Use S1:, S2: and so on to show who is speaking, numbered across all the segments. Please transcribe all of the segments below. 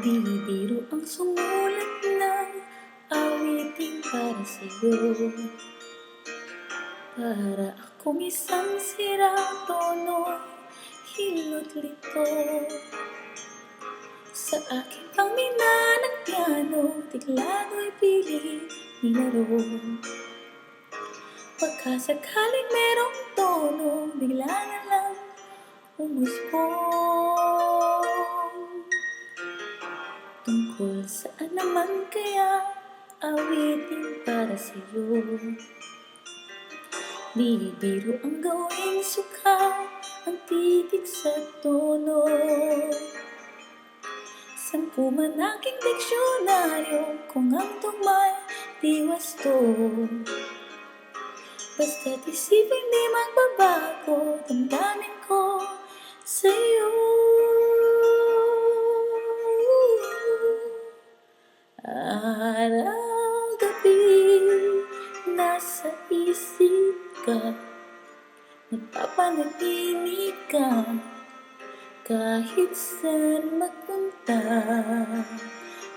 S1: Di biro ang sumulat ng awitin para sa'yo. Para akong isang sira tono Hilot lito. Sa aking pangmina ng piano Tiglano'y pilit nilaro Pagkasakaling merong tono Bigla na lang umusbong Tungkol saan naman kaya awitin para sa'yo. Di biro ang gawing suka Ang titik sa tono. Sampu man aking diksyonaryo Kung ang tugma'y di wasto. Basta't isipin di magbabago Damdamin ko sa'yo Nagpapanaginip ka Kahit saan magpunta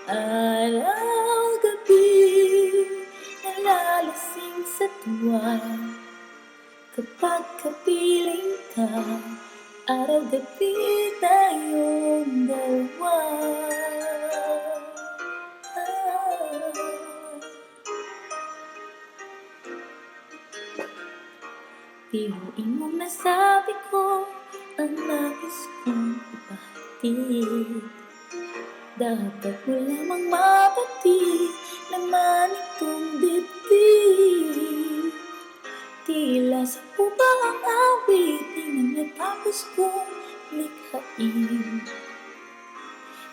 S1: Araw-gabi Nalalasing sa tuwa Kapag kapiling ka Araw-gabi tayong Biruin mo nasabi ko Ang nais kong ipahatid. Dapat mo lamang mapatid Laman itong dibdib. Tila sa puba ang awitin Na natapos kong likhain.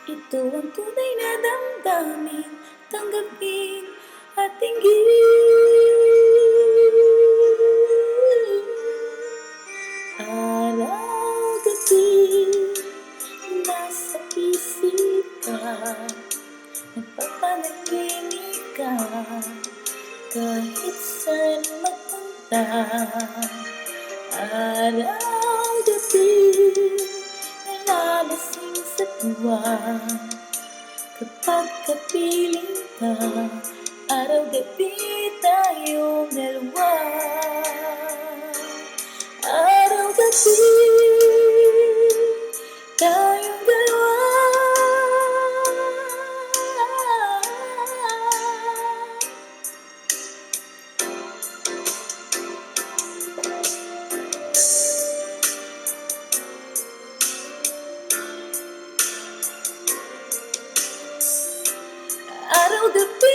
S1: Ito ang tunay na damdamin Tanggapin at tinggin Ka Nagpapanaginip ka Kahit saan magpunta Araw-gabi Nalalasing sa tuwa. Kapag kapiling ka Araw-gabi tayong dalawa. Araw-gabi tayong the